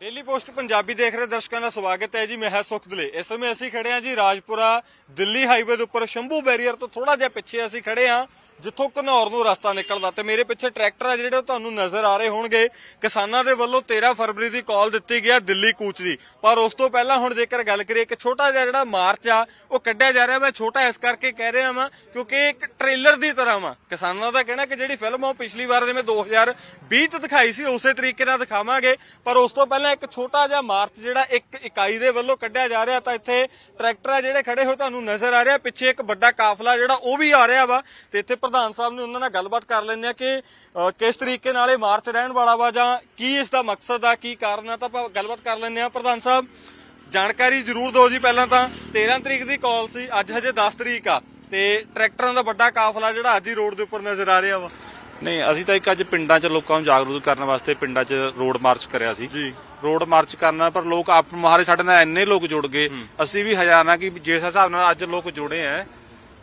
Daily post Punjabi ਦੇਖ ਰਹੇ ਦਰਸ਼ਕਾਂ ਦਾ ਸਵਾਗਤ ਹੈ ਜੀ, ਮੈਂ ਹਾਂ ਸੁਖਦਲੇ। ਇਸ ਸਮੇਂ ਅਸੀਂ ਖੜੇ ਹਾਂ ਜੀ ਰਾਜਪੁਰਾ ਦਿੱਲੀ ਹਾਈਵੇ ਦੇ ਉੱਪਰ, ਸ਼ੰਭੂ ਬੈਰੀਅਰ ਤੋਂ ਥੋੜਾ ਜਿਹਾ ਪਿੱਛੇ ਅਸੀਂ ਖੜੇ ਹਾਂ। ਜਿੱਥੋਂ ਘਨੌਰ ਨੂੰ ਰਸਤਾ ਨਿਕਲਦਾ ਤੇ ਮੇਰੇ ਪਿੱਛੇ ਟਰੈਕਟਰ ਆ ਜਿਹੜੇ ਤੁਹਾਨੂੰ ਨਜ਼ਰ ਆ ਰਹੇ ਹੋਣਗੇ। ਕਿਸਾਨਾਂ ਦੇ ਵੱਲੋਂ 13 ਫਰਵਰੀ ਦੀ ਕਾਲ ਦਿੱਤੀ ਗਿਆ ਦਿੱਲੀ ਕੂਚ ਦੀ। ਪਰ ਉਸ ਤੋਂ ਪਹਿਲਾਂ ਹੁਣ ਜੇਕਰ ਗੱਲ ਕਰੀਏ, ਇੱਕ ਛੋਟਾ ਜਿਹਾ ਜਿਹੜਾ ਮਾਰਚ ਆ, ਉਹ ਕੱਢਿਆ ਜਾ ਰਿਹਾ। ਮੈਂ ਛੋਟਾ ਇਸ ਕਰਕੇ ਕਹਿ ਰਿਹਾ ਵਾਂ, ਕਿਉਂਕਿ ਇੱਕ ਟ੍ਰੇਲਰ ਦੀ ਤਰ੍ਹਾਂ ਵਾ। ਕਿਸਾਨਾਂ ਦਾ ਕਹਿਣਾ ਕਿ ਜਿਹੜੀ ਫਿਲਮ ਆ, ਉਹ ਪਿਛਲੀ ਵਾਰ ਜਿਵੇਂ 2020 ਚ ਦਿਖਾਈ ਸੀ, ਉਸੇ ਤਰੀਕੇ ਨਾਲ ਦਿਖਾਵਾਂਗੇ। ਪਰ ਉਸ ਤੋਂ ਪਹਿਲਾਂ ਇੱਕ ਛੋਟਾ ਜਿਹਾ ਮਾਰਚ ਜਿਹੜਾ ਇੱਕ ਇਕਾਈ ਦੇ ਵੱਲੋਂ ਕੱਢਿਆ ਜਾ ਰਿਹਾ, ਤਾਂ ਇੱਥੇ ਟਰੈਕਟਰ ਆ ਜਿਹੜੇ ਖੜੇ ਹੋਏ, ਤੁਹਾਨੂੰ ਨਜ਼ਰ ਆ ਰਿਹਾ। ਪਿੱਛੇ ਇੱਕ ਵੱਡਾ ਕਾਫਲਾ ਜਿਹੜਾ, ਉਹ ਵੀ ਆ ਰਿਹਾ ਵਾ। ਤੇ ਇੱਥੇ ਪ੍ਰਧਾਨ ਸਾਹਿਬ ਨੇ ਉਹਨਾਂ ਨਾਲ ਗੱਲਬਾਤ ਕਰ ਲੈਂਦੇ ਆ ਕਿ ਕਿਸ ਤਰੀਕੇ ਨਾਲ ਇਹ ਮਾਰਚ ਰਹਿਣ ਵਾਲਾ ਵਾ ਜਾਂ ਕੀ ਇਸ ਦਾ ਮਕਸਦ ਆ ਕੀ ਕਾਰਨ ਆ ਤਾਂ ਆਪਾਂ ਗੱਲਬਾਤ ਕਰ ਲੈਂਦੇ ਆ ਪ੍ਰਧਾਨ ਸਾਹਿਬ ਜਾਣਕਾਰੀ ਜ਼ਰੂਰ ਦਿਓ ਜੀ ਪਹਿਲਾਂ ਤਾਂ। 13 ਤਰੀਕ ਦੀ ਕਾਲ ਸੀ ਅੱਜ ਹਜੇ 10 ਤਰੀਕ ਆ। ਤੇ ਟਰੈਕਟਰਾਂ ਦਾ ਵੱਡਾ ਕਾਫਲਾ ਜਿਹੜਾ ਅੱਜ ਹੀ ਰੋਡ ਦੇ ਉੱਪਰ ਨਜ਼ਰ ਆ ਰਿਹਾ ਵਾ। ਨਹੀਂ ਅਸੀਂ ਤਾਂ ਇੱਕ ਅੱਜ ਪਿੰਡਾਂ 'ਚ ਲੋਕਾਂ ਨੂੰ ਜਾਗਰੂਕ ਕਰਨ ਵਾਸਤੇ ਪਿੰਡਾਂ 'ਚ ਰੋਡ ਮਾਰਚ ਕਰਿਆ ਸੀ। ਜੀ। ਰੋਡ ਮਾਰਚ ਕਰਨਾ ਪਰ ਲੋਕ ਆਪ ਮਹਾਰੇ ਸਾਡੇ ਨਾਲ ਇੰਨੇ ਲੋਕ ਜੁੜ ਗਏ। ਅਸੀਂ ਵੀ ਹਜ਼ਾਰਾਂ ਕਿ ਜਿਸ ਹਿਸਾਬ ਨਾਲ ਅੱਜ ਲੋਕ ਜੁੜੇ ਆ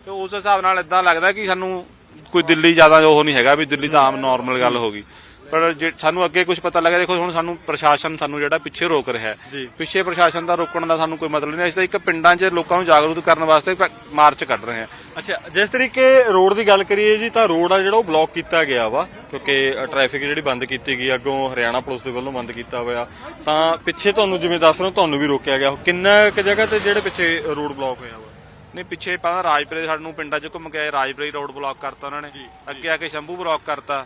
ਤੇ ਉਸ ਹਿਸਾਬ ਨਾਲ ਇਦਾਂ ਲੱਗਦਾ ਕਿ ਸਾਨੂੰ ਕੋਈ ਦਿੱਲੀ ਜ਼ਿਆਦਾ ਉਹ ਨਹੀਂ ਹੈਗਾ ਵੀ ਦਿੱਲੀ ਤਾਂ ਆਮ ਨਾਰਮਲ ਗੱਲ ਹੋ ਗਈ। ਪਰ ਜੇ ਸਾਨੂੰ ਅੱਗੇ ਕੁਝ ਪਤਾ ਲੱਗਾ ਦੇਖੋ ਹੁਣ ਸਾਨੂੰ ਪ੍ਰਸ਼ਾਸਨ ਸਾਨੂੰ ਜਿਹੜਾ ਪਿੱਛੇ ਰੋਕ ਰਿਹਾ ਹੈ। ਪਿੱਛੇ ਪ੍ਰਸ਼ਾਸਨ ਦਾ ਰੋਕਣ ਦਾ ਸਾਨੂੰ ਕੋਈ ਮਤਲਬ ਨਹੀਂ ਅਸੀਂ ਤਾਂ ਇੱਕ ਪਿੰਡਾਂ 'ਚ ਲੋਕਾਂ ਨੂੰ ਜਾਗਰੂਕ ਕਰਨ ਵਾਸਤੇ ਮਾਰਚ ਕੱਢ ਰਹੇ ਹਾਂ। ਅੱਛਾ ਜਿਸ ਤਰੀਕੇ ਰੋਡ ਦੀ ਗੱਲ ਕਰੀਏ ਜੀ ਤਾਂ ਰੋਡ ਆ ਜਿਹੜਾ ਉਹ ਬਲੌਕ ਕੀਤਾ ਗਿਆ ਵਾ ਕਿਉਂਕਿ ਟ੍ਰੈਫਿਕ ਜਿਹੜੀ ਬੰਦ ਕੀਤੀ ਗਈ ਅੱਗੋਂ ਹਰਿਆਣਾ ਪੁਲਿਸ ਦੇ ਵੱਲੋਂ ਬੰਦ ਕੀਤਾ ਹੋਇਆ। ਤਾਂ ਪਿੱਛੇ ਤੁਹਾਨੂੰ ਜਿਵੇਂ ਦੱਸ ਰਹੇ ਤੁਹਾਨੂੰ ਵੀ ਰੋਕਿਆ ਗਿਆ। ਕਿੰਨਾ ਕੁ ਜਗ੍ਹਾ ਤੇ ਜਿਹੜੇ ਪਿੱਛੇ ਰੋਡ ਬਲੌਕ ਹੋਇਆ ਵਾ? ਨਹੀਂ ਪਿੱਛੇ ਪਹਿਲਾਂ ਰਾਜਪੁਰੇ ਸਾਨੂੰ ਪਿੰਡਾਂ 'ਚ ਘੁੰਮ ਕੇ ਆਏ ਰਾਜਪੁਰੇ ਰੋਡ ਬਲੌਕ ਕਰਤਾ ਉਹਨਾਂ ਨੇ। ਅੱਗੇ ਆ ਕੇ ਸ਼ੰਭੂ ਬਲੌਕ ਕਰਤਾ।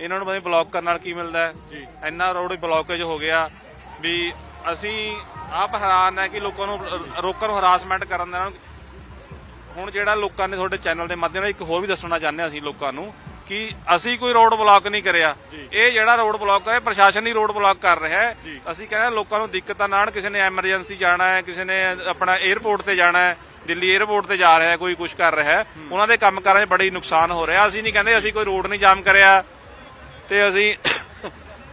ਇਹਨਾਂ ਨੂੰ ਪਤਾ ਬਲੌਕ ਕਰਨ ਨਾਲ ਕੀ ਮਿਲਦਾ ਹੈ। ਇੰਨਾ ਰੋਡ ਬਲੌਕੇਜ ਹੋ ਗਿਆ ਵੀ ਅਸੀਂ ਆਪ ਹੈਰਾਨ ਹੈ ਕਿ ਲੋਕਾਂ ਨੂੰ ਰੋਕਣ ਹਰਾਸਮੈਂਟ ਕਰਨ ਦੇ ਨਾਲ ਹੁਣ ਜਿਹੜਾ ਲੋਕਾਂ ਨੇ ਤੁਹਾਡੇ ਚੈਨਲ ਦੇ ਮਾਧਿਅਮ ਨਾਲ ਇੱਕ ਹੋਰ ਵੀ ਦੱਸਣਾ ਚਾਹੁੰਦੇ ਹਾਂ ਅਸੀਂ ਲੋਕਾਂ ਨੂੰ ਕਿ ਅਸੀਂ ਕੋਈ ਰੋਡ ਬਲੌਕ ਨਹੀਂ ਕਰਿਆ। ਇਹ ਜਿਹੜਾ ਰੋਡ ਬਲੌਕ ਕਰਿਆ ਪ੍ਰਸ਼ਾਸਨ ਹੀ ਰੋਡ ਬਲੌਕ ਕਰ ਰਿਹਾ ਹੈ। ਅਸੀਂ ਕਹਿੰਦੇ ਹਾਂ ਲੋਕਾਂ ਨੂੰ ਦਿੱਕਤਾਂ ਨਾ ਆਉਣ ਕਿਸੇ ਨੇ ਐਮਰਜੈਂਸੀ ਜਾਣਾ ਹੈ ਕਿਸੇ ਨੇ ਆਪਣਾ 에ਅਰਪੋਰਟ ਤੇ ਜਾਣਾ ਹੈ। ਦਿੱਲੀ 에ਅਰਪੋਰਟ ਤੇ ਜਾ ਰਿਹਾ ਕੋਈ ਕੁਝ ਕਰ ਰਿਹਾ ਉਹਨਾਂ ਦੇ ਕੰਮ ਕਾਰਾਂ 'ਚ ਬੜੀ ਨੁਕਸਾਨ ਹੋ ਰਿਹਾ। ਅਸੀਂ ਨਹੀਂ ਕਹਿੰਦੇ ਅਸੀਂ ਕੋਈ ਰੋਡ ਨਹੀਂ ਜਾਮ ਕਰਿਆ। ਤੇ ਅਸੀਂ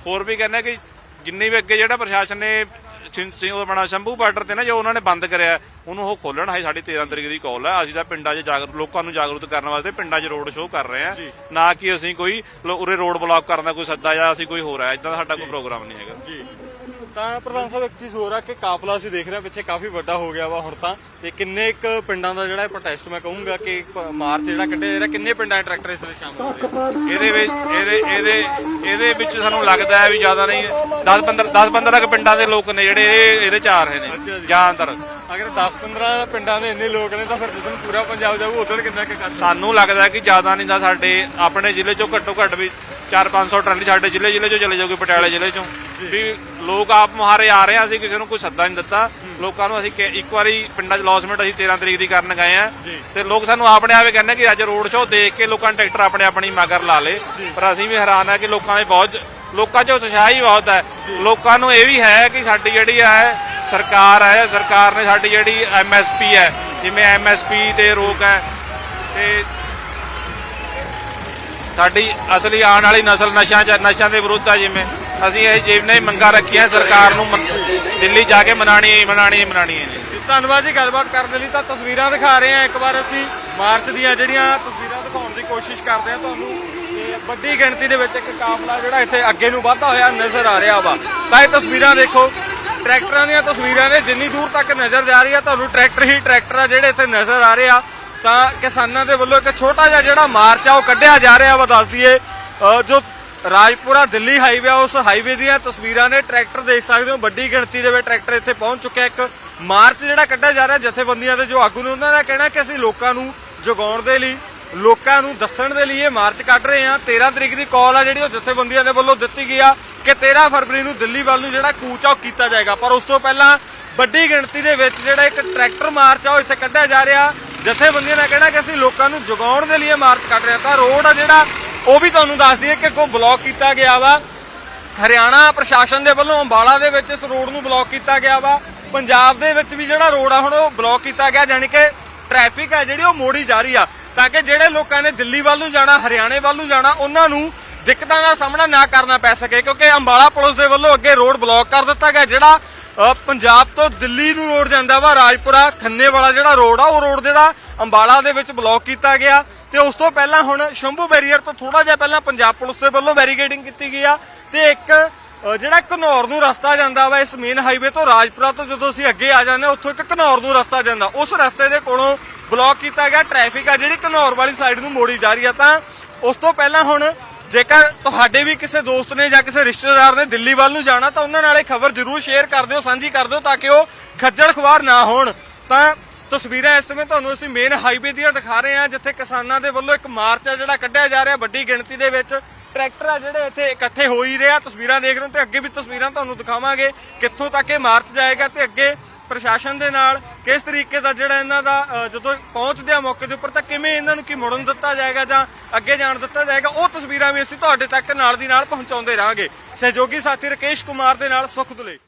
ਹੋਰ ਵੀ ਕਹਿੰਦੇ ਕਿ ਜਿੰਨੀ ਵੀ ਅੱਗੇ ਜਿਹੜਾ ਪ੍ਰਸ਼ਾਸਨ ਨੇ ਸਿੰਘ ਉਹ ਆਪਣਾ ਸ਼ੰਭੂ ਬਾਰਡਰ ਤੇ ਨਾ ਜੋ ਉਹਨਾਂ ਨੇ ਬੰਦ ਕਰਿਆ ਉਹਨੂੰ ਉਹ ਖੋਲਣ ਹੈ ਸਾਡੀ 13 ਤਰੀਕ ਦੀ ਕਾਲ ਹੈ। ਅਸੀਂ ਤਾਂ ਪਿੰਡਾਂ 'ਚ ਜਾਗਰੂਕ ਲੋਕਾਂ ਨੂੰ ਜਾਗਰੂਕ ਕਰਨ ਵਾਸਤੇ ਪਿੰਡਾਂ 'ਚ ਰੋਡ ਸ਼ੋਅ ਕਰ ਰਹੇ ਹਾਂ। ਨਾ ਕਿ ਅਸੀਂ ਕੋਈ ਉਰੇ ਰੋਡ ਬਲੌਕ ਕਰਨ ਦਾ ਕੋਈ ਸੱਦਾ ਜਾਂ ਅਸੀਂ ਕੋਈ ਹੋਰ ਹੈ। ਇਦਾਂ ਦਾ ਸਾਡਾ ਕੋਈ ਪ੍ਰੋਗਰਾਮ ਨਹੀਂ ਹੈਗਾ। ਜੀ। ਤਾਂ ਪ੍ਰਧਾਨ ਸਾਹਿਬ ਇੱਕ ਚੀਜ਼ ਹੋਰ ਆ ਕਿ ਕਾਫਲਾ ਅਸੀਂ ਦੇਖ ਰਹੇ ਪਿੱਛੇ ਕਾਫੀ ਵੱਡਾ ਹੋ ਗਿਆ ਵਾ ਹੁਣ ਤਾਂ। ਤੇ ਕਿੰਨੇ ਇੱਕ ਪਿੰਡਾਂ ਦਾ ਜਿਹੜਾ ਪ੍ਰੋਟੈਸਟ ਮੈਂ ਕਹੂੰਗਾ ਕਿ ਮਾਰਚ ਜਿਹੜਾ ਕੱਢਿਆ ਜਾ ਰਿਹਾ ਕਿੰਨੇ ਪਿੰਡਾਂ ਦੇ ਟਰੈਕਟਰ ਇਸ ਵਿੱਚ ਸ਼ਾਮਲ ਹੋ ਰਹੇ ਇਹਦੇ ਵਿੱਚ ਇਹਦੇ ਇਹਦੇ ਇਹਦੇ ਵਿੱਚ ਸਾਨੂੰ ਲੱਗਦਾ ਹੈ ਵੀ ਜ਼ਿਆਦਾ ਨਹੀਂ 10 15 10 15 ਕੁ ਪਿੰਡਾਂ ਦੇ ਲੋਕ ਨੇ ਜਿਹੜੇ ਇਹ- ਇਹਦੇ ਚ ਆ ਰਹੇ ਨੇ ਜੀ। ਜ਼ਿਆਦਾਤਰ ਅਗਰ 10-15 ਪਿੰਡਾਂ ਦੇ ਇੰਨੇ ਲੋਕ ਨੇ ਤਾਂ ਫਿਰ ਜਦੋਂ ਪੂਰਾ ਪੰਜਾਬ ਜਾਊ ਉਧਰ ਕਿੰਨਾ ਕੁ ਸਾਨੂੰ ਲੱਗਦਾ ਕਿ ਜ਼ਿਆਦਾ ਨਹੀਂ ਦਾ ਸਾਡੇ ਆਪਣੇ ਜ਼ਿਲ੍ਹੇ ਚੋਂ ਘੱਟੋ ਘੱਟ ਵੀ 4-500 ਟਰਾਲੀ ਸਾਡੇ ਜ਼ਿਲ੍ਹੇ ਜ਼ਿਲ੍ਹੇ ਚੋਂ ਚਲੇ ਜਾਊਗੀ ਪਟਿਆਲੇ ਜ਼ਿਲ੍ਹੇ ਚੋਂ। ਵੀ ਲੋਕ ਆਪ ਮੁਹਾਰੇ ਆ ਰਹੇ ਆ ਅਸੀਂ ਕਿਸੇ ਨੂੰ ਕੋਈ ਸੱਦਾ ਨਹੀਂ ਦਿੱਤਾ। ਲੋਕਾਂ ਨੂੰ ਅਸੀਂ ਕਿ- ਇੱਕ ਵਾਰੀ ਪਿੰਡਾਂ 'ਚ ਲੌਸਮੈਂਟ ਅਸੀਂ 13 ਤਰੀਕ ਦੀ ਕਰਨ ਗਏ ਆ। ਤੇ ਲੋਕ ਸਾਨੂੰ ਆਪਣੇ ਆਪੇ ਕਹਿੰਦੇ ਕਿ ਅੱਜ ਰੋਡ ਸ਼ੋਅ ਦੇਖ ਕੇ ਲੋਕਾਂ ਨੇ ਟਰੈਕਟਰ ਆਪਣੇ ਆਪਣੀ ਮਗਰ ਲਾ ਲੇ ਪਰ ਅਸੀਂ ਵੀ ਹੈਰਾਨ ਆ ਕਿ ਲੋਕਾਂ ਦੇ ਬਹੁਤ ਲੋਕਾਂ 'ਚ ਉਤਸ਼ਾਹ ਹੀ ਬਹੁਤ ਹੈ। ਲੋਕਾਂ ਨੂੰ ਇਹ ਵੀ ਹੈ ਕਿ ਸਾਡੀ ਜਿਹੜੀ ਹੈ ਸਰਕਾਰ ਹੈ ਸਰਕਾਰ ਨੇ ਸਾਡੀ ਜਿਹੜੀ ਐਮਐਸਪੀ ਹੈ ਜਿਵੇਂ ਐਮਐਸਪੀ ਤੇ ਰੋਕ ਹੈ ਤੇ ਸਾਡੀ ਅਸਲੀ ਆਉਣ ਵਾਲੀ ਨਸਲ ਨਸ਼ਿਆਂ ਚ ਨਸ਼ਿਆਂ ਦੇ ਵਿਰੁੱਧ ਆ ਜਿਵੇਂ। ਅਸੀਂ ਇਹ ਜਿਵੇਂ ਮੰਗਾਂ ਰੱਖੀਆਂ, ਸਰਕਾਰ ਨੂੰ ਦਿੱਲੀ ਜਾ ਕੇ ਮਨਾਣੀ ਹੀ, ਮਨਾਣੀ ਮਨਾਣੀ ਹੈ ਜੀ। ਧੰਨਵਾਦ ਜੀ, ਗੱਲਬਾਤ ਕਰਨ ਦੇ ਲਈ ਤਾਂ ਤਸਵੀਰਾਂ ਦਿਖਾ ਰਹੇ ਹਾਂ। ਇੱਕ ਵਾਰ ਅਸੀਂ ਮਾਰਚ ਦੀਆਂ ਜਿਹੜੀਆਂ ਤਸਵੀਰਾਂ ਦਿਖਾਉਣ ਦੀ ਕੋਸ਼ਿਸ਼ ਕਰਦੇ ਹਾਂ ਤੁਹਾਨੂੰ, ਤੇ ਵੱਡੀ ਗਿਣਤੀ ਦੇ ਵਿੱਚ ਇੱਕ ਕਾਫਲਾ ਜਿਹੜਾ ਇੱਥੇ ਅੱਗੇ ਨੂੰ ਵਧਦਾ ਹੋਇਆ ਨਜ਼ਰ ਆ ਰਿਹਾ ਵਾ। ਤਾਂ ਇਹ ਤਸਵੀਰਾਂ ਦੇਖੋ, ਟਰੈਕਟਰਾਂ ਦੀਆਂ ਤਸਵੀਰਾਂ ਨੇ, ਜਿੰਨੀ ਦੂਰ ਤੱਕ ਨਜ਼ਰ ਜਾ ਰਹੀ ਆ, ਤੁਹਾਨੂੰ ਟਰੈਕਟਰ ਹੀ ਟਰੈਕਟਰ ਆ ਜਿਹੜੇ ਇੱਥੇ ਨਜ਼ਰ ਆ ਰਹੇ ਆ। ਤਾਂ ਕਿਸਾਨਾਂ ਦੇ ਵੱਲੋਂ ਇੱਕ ਛੋਟਾ ਜਿਹਾ ਜਿਹੜਾ ਮਾਰਚ ਆ, ਉਹ ਕੱਢਿਆ ਜਾ ਰਿਹਾ ਵਾ, ਦੱਸ ਦਈਏ। ਜੋ ਰਾਜਪੁਰਾ ਦਿੱਲੀ ਹਾਈਵੇ ਆ, ਉਸ ਹਾਈਵੇ ਦੀਆਂ ਤਸਵੀਰਾਂ ਨੇ, ਟਰੈਕਟਰ ਦੇਖ ਸਕਦੇ ਹੋ, ਵੱਡੀ ਗਿਣਤੀ ਦੇ ਵਿੱਚ ਟਰੈਕਟਰ ਇੱਥੇ ਪਹੁੰਚ ਚੁੱਕਿਆ। ਇੱਕ ਮਾਰਚ ਜਿਹੜਾ ਕੱਢਿਆ ਜਾ ਰਿਹਾ ਜਥੇਬੰਦੀਆਂ ਦੇ ਜੋ ਆਗੂ ਨੇ, ਉਹਨਾਂ ਦਾ ਕਹਿਣਾ ਕਿ ਅਸੀਂ ਲੋਕਾਂ ਨੂੰ ਜਗਾਉਣ ਦੇ ਲਈ, ਲੋਕਾਂ ਨੂੰ ਦੱਸਣ ਦੇ ਲਈ ਇਹ ਮਾਰਚ ਕੱਢ ਰਹੇ ਹਾਂ। 13 ਤਰੀਕ ਦੀ ਕਾਲ ਆ ਜਿਹੜੀ ਉਹ ਜਥੇਬੰਦੀਆਂ ਦੇ ਵੱਲੋਂ ਦਿੱਤੀ ਗਈ ਆ ਕਿ 13 ਫਰਵਰੀ ਨੂੰ ਦਿੱਲੀ ਵੱਲ ਨੂੰ ਜਿਹੜਾ ਕੂਚ ਆ ਉਹ ਕੀਤਾ ਜਾਏਗਾ। ਪਰ ਉਸ ਤੋਂ ਪਹਿਲਾਂ ਵੱਡੀ ਗਿਣਤੀ ਦੇ ਵਿੱਚ ਜਿਹੜਾ ਇੱਕ ਟਰੈਕਟਰ ਮਾਰਚ ਆ ਉਹ ਇੱਥੇ ਕੱਢਿਆ ਜਾ ਰਿਹਾ। ਜਥੇਬੰਦੀਆਂ ਦਾ ਕਹਿਣਾ ਕਿ ਅਸੀਂ ਲੋਕਾਂ ਨੂੰ ਜਗਾਉਣ ਦੇ ਲਈ ਇਹ ਮਾਰਚ ਕੱਢ ਰਹੇ ਹਾਂ। ਤਾਂ ਰੋਡ ਆ ਜਿਹੜਾ ਉਹ ਵੀ ਤੁਹਾਨੂੰ ਦੱਸ ਦਈਏ ਕਿ ਕੋ ਬਲੌਕ ਕੀਤਾ ਗਿਆ ਵਾ। ਹਰਿਆਣਾ ਪ੍ਰਸ਼ਾਸਨ ਦੇ ਵੱਲੋਂ ਅੰਬਾਲਾ ਦੇ ਵਿੱਚ ਇਸ ਰੋਡ ਨੂੰ ਬਲੌਕ ਕੀਤਾ ਗਿਆ ਵਾ। ਪੰਜਾਬ ਦੇ ਵਿੱਚ ਵੀ ਜਿਹੜਾ ਰੋਡ ਆ, ਹੁਣ ਉਹ ਬਲੌਕ ਕੀਤਾ ਗਿਆ ਯਾਨੀ ਕਿ ਟ੍ਰੈਫਿਕ ਹੈ ਜਿਹੜੀ ਉਹ ਮੋੜੀ ਜਾ ਰਹੀ ਆ। ਤਾਂ ਕਿ ਜਿਹੜੇ ਲੋਕਾਂ ਨੇ ਦਿੱਲੀ ਵੱਲ ਨੂੰ ਜਾਣਾ, ਹਰਿਆਣੇ ਵੱਲ ਨੂੰ ਜਾਣਾ, ਉਹਨਾਂ ਨੂੰ ਦਿੱਕਤਾਂ ਦਾ ਸਾਹਮਣਾ ਨਾ ਕਰਨਾ ਪੈ ਸਕੇ, ਕਿਉਂਕਿ ਅੰਬਾਲਾ ਪੁਲਿਸ ਦੇ ਵੱਲੋਂ ਅੱਗੇ ਰੋਡ ਬਲੌਕ ਕਰ ਦਿੱਤਾ ਗਿਆ, ਜਿਹੜਾ ਪੰਜਾਬ ਤੋਂ ਦਿੱਲੀ ਨੂੰ ਰੋਡ ਜਾਂਦਾ ਵਾ, ਰਾਜਪੁਰਾ ਖੰਨੇ ਵਾਲਾ ਜਿਹੜਾ ਰੋਡ ਆ, ਉਹ ਰੋਡ ਜਿਹੜਾ ਅੰਬਾਲਾ ਦੇ ਵਿੱਚ ਬਲੌਕ ਕੀਤਾ ਗਿਆ ਤੇ ਉਸ ਤੋਂ ਪਹਿਲਾਂ ਹੁਣ ਸ਼ੰਭੂ ਬੈਰੀਅਰ ਤੋਂ ਥੋੜਾ ਜਿਹਾ ਪਹਿਲਾਂ ਪੰਜਾਬ ਪੁਲਿਸ ਦੇ ਵੱਲੋਂ ਬੈਰੀਕੇਡਿੰਗ ਕੀਤੀ ਗਈ ਆ ਤੇ ਇੱਕ ਜਿਹੜਾ ਘਨੌਰ ਨੂੰ ਰਸਤਾ ਜਾਂਦਾ ਵਾ, ਇਸ ਮੇਨ ਹਾਈਵੇ ਤੋਂ ਰਾਜਪੁਰਾ ਤੋਂ ਜਦੋਂ ਅਸੀਂ ਅੱਗੇ ਆ ਜਾਂਦੇ ਹਾਂ, ਉੱਥੋਂ ਇੱਕ ਘਨੌਰ ਨੂੰ ਰਸਤਾ ਜਾਂਦਾ। ਉਸ ਰਸਤੇ ਦੇ ਕੋਲੋਂ ਬਲੌਕ ਕੀਤਾ ਗਿਆ ਟ੍ਰੈਫਿਕ ਆ ਜਿਹੜੀ ਘਨੌਰ ਵਾਲੀ ਸਾਈਡ ਨੂੰ ਮੋੜੀ ਜਾ ਰਹੀ ਆ ਤਾਂ ਉਸ ਤੋਂ ਪਹਿਲਾਂ ਹੁਣ ਜੇਕਰ ਤੁਹਾਡੇ ਵੀ ਕਿਸੇ ਦੋਸਤ ਨੇ ਜਾਂ ਕਿਸੇ ਰਿਸ਼ਤੇਦਾਰ ਨੇ ਦਿੱਲੀ ਵੱਲ ਨੂੰ ਜਾਣਾ, ਤਾਂ ਉਹਨਾਂ ਨਾਲ ਇਹ ਖਬਰ ਜ਼ਰੂਰ ਸ਼ੇਅਰ ਕਰ ਦਿਓ, ਸਾਂਝੀ ਕਰ ਦਿਓ, ਤਾਂ ਕਿ ਉਹ ਖੱਜਲ ਖੁਆਰ ਨਾ ਹੋਣ। ਤਾਂ ਤਸਵੀਰਾਂ ਇਸ ਸਮੇਂ ਤੁਹਾਨੂੰ ਅਸੀਂ ਮੇਨ ਹਾਈਵੇ ਦੀਆਂ ਦਿਖਾ ਰਹੇ ਹਾਂ, ਜਿੱਥੇ ਕਿਸਾਨਾਂ ਦੇ ਵੱਲੋਂ ਇੱਕ ਮਾਰਚ ਹੈ ਜਿਹੜਾ ਕੱਢਿਆ ਜਾ ਰਿਹਾ ਵੱਡੀ ਗਿਣਤੀ ਦੇ ਵਿੱਚ। ਟਰੈਕਟਰ ਆ ਜਿਹੜੇ ਇੱਥੇ ਇਕੱਠੇ ਹੋ ਹੀ ਰਹੇ ਆ। ਤਸਵੀਰਾਂ ਦੇਖ ਰਹੇ ਹੋ ਤੇ ਅੱਗੇ ਵੀ ਤਸਵੀਰਾਂ ਤੁਹਾਨੂੰ ਦਿਖਾਵਾਂਗੇ ਕਿੱਥੋਂ ਤੱਕ ਇਹ ਮਾਰਚ ਜਾਏਗਾ ਤੇ ਅੱਗੇ ਪ੍ਰਸ਼ਾਸਨ ਦੇ ਨਾਲ ਕਿਸ ਤਰੀਕੇ ਦਾ ਜਿਹੜਾ ਇਹਨਾਂ ਦਾ ਜਦੋਂ ਪਹੁੰਚਦੇ ਆ ਮੌਕੇ ਦੇ ਉੱਪਰ ਤਾਂ ਕਿਵੇਂ ਇਹਨਾਂ ਨੂੰ ਕੀ ਮੁੜਨ ਦਿੱਤਾ ਜਾਏਗਾ ਜਾਂ ਅੱਗੇ ਜਾਣ ਦਿੱਤਾ ਜਾਏਗਾ, ਉਹ ਤਸਵੀਰਾਂ ਵੀ ਅਸੀਂ ਤੁਹਾਡੇ ਤੱਕ ਨਾਲ ਦੀ ਨਾਲ ਪਹੁੰਚਾਉਂਦੇ ਰਹਾਂਗੇ। ਸਹਿਯੋਗੀ ਸਾਥੀ ਰਕੇਸ਼ ਕੁਮਾਰ ਦੇ ਨਾਲ ਸੁਖ ਦੁਲੇ